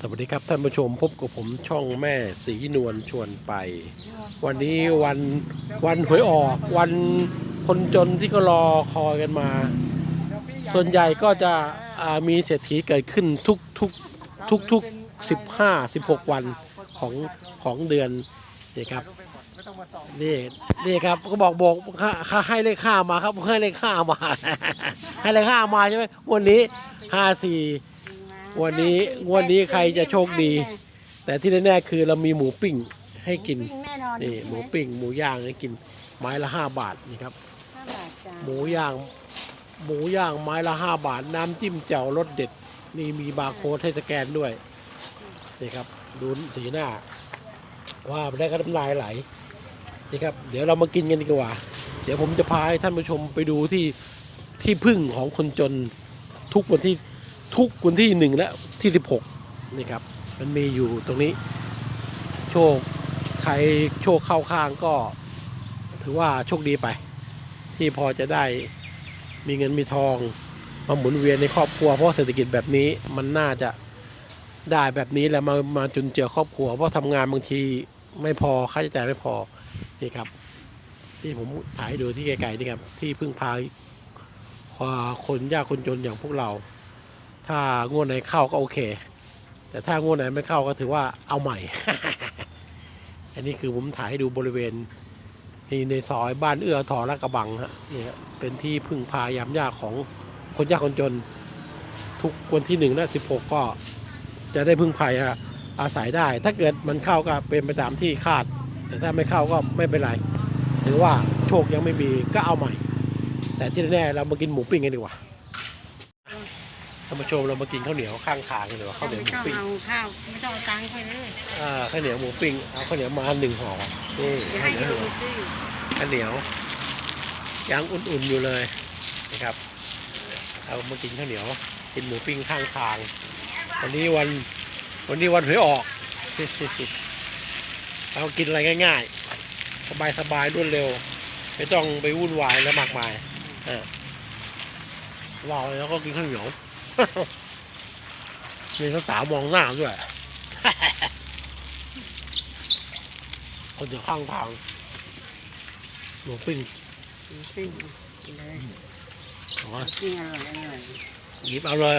สวัสดีครับท่านผู้ชมพบกับผมช่องแม่สีนวลชวนไป วันนี้วันวันหวยออกวันคนจนที่ก็รอคอยกันมา ส่วนใหญ่ก็จะอ่ามีเศรษฐีเกิดขึ้นทุกทุกทุกทุกสิบห้าสิบหกวันของของเดือนนี่ครับนี่นี่ครับก็บอกบอกค่าค่าให้เลขห้ามาครับให้เลขห้ามา ให้เลขห้ามาใช่ไหมวันนี้ห้าสี่ วันนี้งวันนี้ใครจะโชคดี แต่ที่แน่ๆคือเรามีหมูปิ้งให้กิน แน่นอนนี่หมูปิ้งหมูย่างให้กินไม้ละห้าบาทนี่ครับ ห้าบาทจ้าหมูย่าง หมูย่างไม้ละห้าบาท น้ำจิ้มแจ่วรสเด็ด นี่มีบาร์โค้ดให้สแกนด้วยนี่ครับ ดูสีหน้า ว่าไปได้ก็น้ำลายไหลนี่ครับ เดี๋ยวเรามากินกันดีกว่า เดี๋ยวผมจะพาให้ท่านผู้ชมไปดูที่ที่พึ่งของคนจนทุกวันที่ ทุกวันที่หนึ่งและที่สิบหกนี่ครับ มันมีอยู่ตรงนี้ โชคใครโชคเข้าข้างก็ ถือว่าโชคดีไป ที่พอจะได้มีเงินมีทองมาหมุนเวียนในครอบครัวเพราะเศรษฐกิจแบบนี้มันน่าจะได้แบบนี้แหล้วมามาจุนเจือครอบครัว เพราะทำงานบางทีไม่พอค่าใช้จ่ายไม่พอนี่ครับ ที่ผมถ่ายดูที่ไกลๆนี่ครับ ที่พึ่งพาคนยากคนจนอย่างพวกเรา ถ้างวดไหนเข้าก็โอเค แต่ถ้างวดไหนไม่เข้าก็ถือว่าเอาใหม่ อันนี้คือผมถ่ายให้ดูบริเวณนี่ในซอยบ้านเอื้อถอละกระบังฮะนี่ครับเป็นที่พึ่งพายามยากของคนยากคนจน ทุกวันที่หนึ่งและสิบหกก็จะได้พึ่งพายอาศัยได้ ถ้าเกิดมันเข้าก็เป็นไปตามที่คาด แต่ถ้าไม่เข้าก็ไม่เป็นไร ถือว่าโชคยังไม่มีก็เอาใหม่ แต่ที่แน่เรามากินหมูปิ้งกันดีกว่า ท่านผู้ชมเรามากินข้าวเหนียวข้างทางกันดีกว่าข้าวเหนียวหไม่มูต้องปิ้งเอาข้าวไม่ต้องเอาตังค์ไปเลยอ่าข้าวเหนียวหมูปิ้งเอาข้าวเหนียวมาหนึ่งห่อนี่จะข้าให้วเหนียวดูหนึ่งห่อซิข้าวเหนียวยังอุ่นๆอยู่เลยนะครับเอามากินข้าวเหนียวกินหมูปิ้งข้างทาง วันนี้วันวันนี้วันหวยออกเอากินอะไรง่ายๆ สบายๆรวดเร็ว ไม่ต้องไปวุ่นวายและมากมายอ่าว้าวแล้วก็กินข้าวเหนียว มีสาวๆมองหน้าด้วยคนอยู่ข้างทางหมูปิ้งปิ้งกินเลยอ๋อปิ้งอร่อยอร่อยหยิบเอาเลย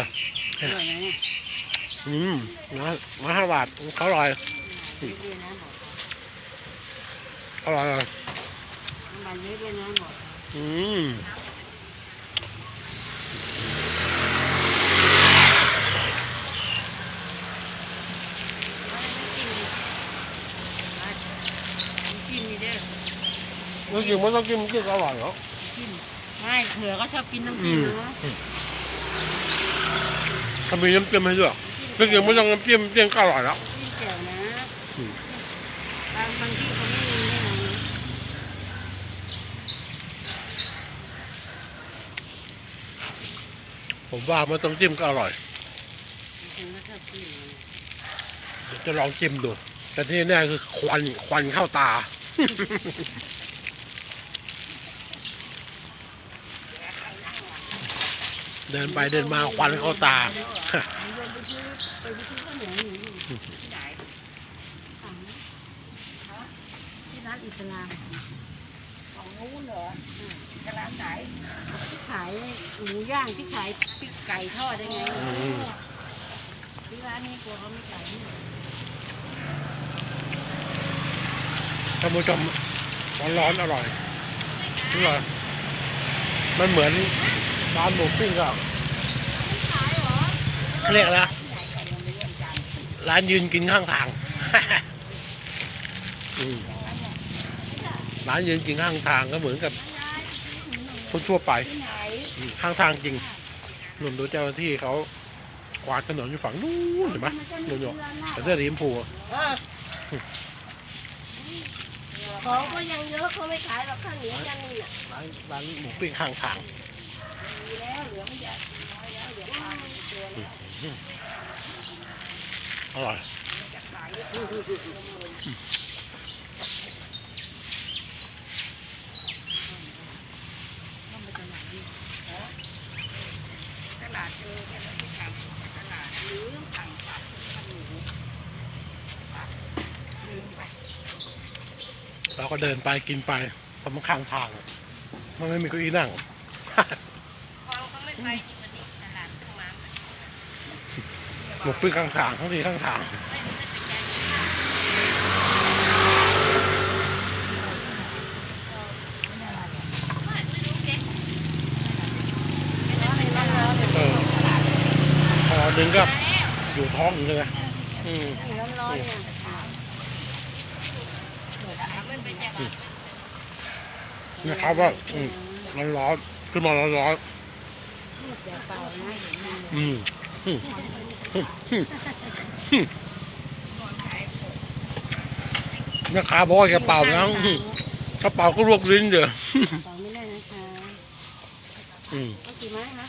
อร่อยนะเนี่ยอืมนะมาห้าบาทเขาอร่อยเยอะด้วยนะบอกอร่อยเลยน้ำมันเยอะด้วยนะบอกอืม เด้อเมื่อกี้ไม่ต้องกินมันกินก็อร่อยเหรอจิ้มไม่เผื่อก็ชอบกินน้ำจิ้มนะถ้ามีน้ำจิ้มให้ด้วยเมื่อกี้ไม่ต้องน้ำจิ้มน้ำจิ้มก็อร่อยแล้วจิ้มแจ่วนะอืมบางบางที่เขาไม่มีแน่นอนนะผมว่าไม่ต้องจิ้มก็อร่อยฉันก็ชอบจิ้มนะเดี๋ยวจะลองจิ้มดู แต่ที่แน่คือควันควันเข้าตา เดินไปเดินมาควันเข้าตาไปไปซื้อไปซื้อข้าวเหนอยู่ที่ไหนที่ร้านอิสลามของนู้นเหรออืมกระลาไหนที่ขายหมูย่างที่ขายปิ๊กไก่ทอดได้ไงที่ร้านนี้กลัวเขาไม่ขายนี่ ท่านผู้ชมร้อนๆอร่อยอร่อย มันเหมือนร้านหมูปิ้งก็เขาเรียกนะร้านยืนกินข้างทางอืมร้านยืนกินข้างทางก็เหมือนกับคนทั่วไป ข้างทางจริงหนุ่มดูเจ้าหน้าที่เขากวาดถนนอยู่ฝั่งนู้นเห็นไหมหนุ่มแต่เสื้อสีชมพูอะ ของก็ยังเยอะเขาไม่ขายหรอกข้าวเหนียวกันนี่น่ะร้านร้านหมูปิ้งข้างทางดีแล้วเหลือไม่ใหญ่น้อยแล้วเดี๋ยวพาไปเจอแล้วอร่อยตลาดเจอแค่นั้นที่ทำตลาดหรือสั่งปัดขนม เราก็เดินไปกินไปเพราะมันข้างทาง มันไม่มีเก้าอี้นั่งคลองเขาไม่ไปที่มันนี่ตลาดข้างน้ำน่ะหมกปิ้งข้างทางทั้งทีข้างทางเออพอดึงก็อยู่ท้องหนึ่งเลยนะอืมร้อนๆเนี่ย นะครับว่าอืมร้อนร้อนๆขึ้นมาร้อนร้อนเดี๋ยวเปล่านะๆอืมอืมอืมอืมอืมแม่ค้าบอกว่าแกเป่านะอืมถ้าเป่าก็ลวกลิ้นเดี๋ยวเปล่าไม่ได้นะคะอืมเอากี่ไม้คะ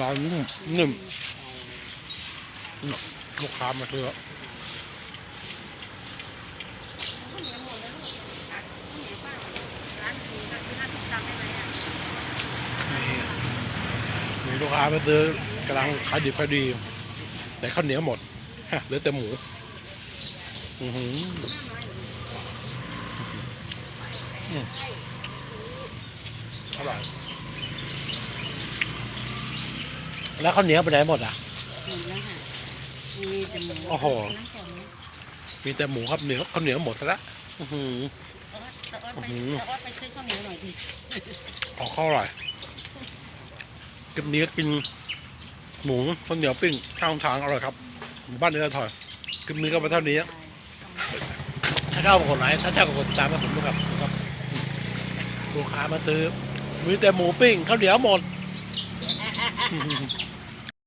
ร้อนนุ่มนิ่มลูกค้ามาซื้อแมีลูกค้ามาซื้อกำลังขายดิบขายดี แต่ข้าวเหนียวหมดฮะเหลือแต่หมูอือหืออืมอร่อยแล้วข้าวเหนียวไปไหนหมดอะหมดแล้วค่ะมีแต่หมูโอ้โหน้ำแข็งนะมีแต่หมูครับเหนียวข้าวเหนียวหมดซะแล้วอื้อหือแต่ว่าไปแต่ว่าไปซื้อข้าวเหนียวหน่อยดิของข้าวอร่อย คลิปนี้ก็กินหมูข้าวเหนียวปิ้งข้างทางอร่อยครับหมู่บ้านเนื้อถอยคลิปนี้ก็ไปเท่านี้ถ้าชอบกดไลค์ถ้าชอบกดติดตามให้ผมด้วยครับครับลูกค้ามาซื้อมีแต่หมูปิ้งข้าวเหนียวหมด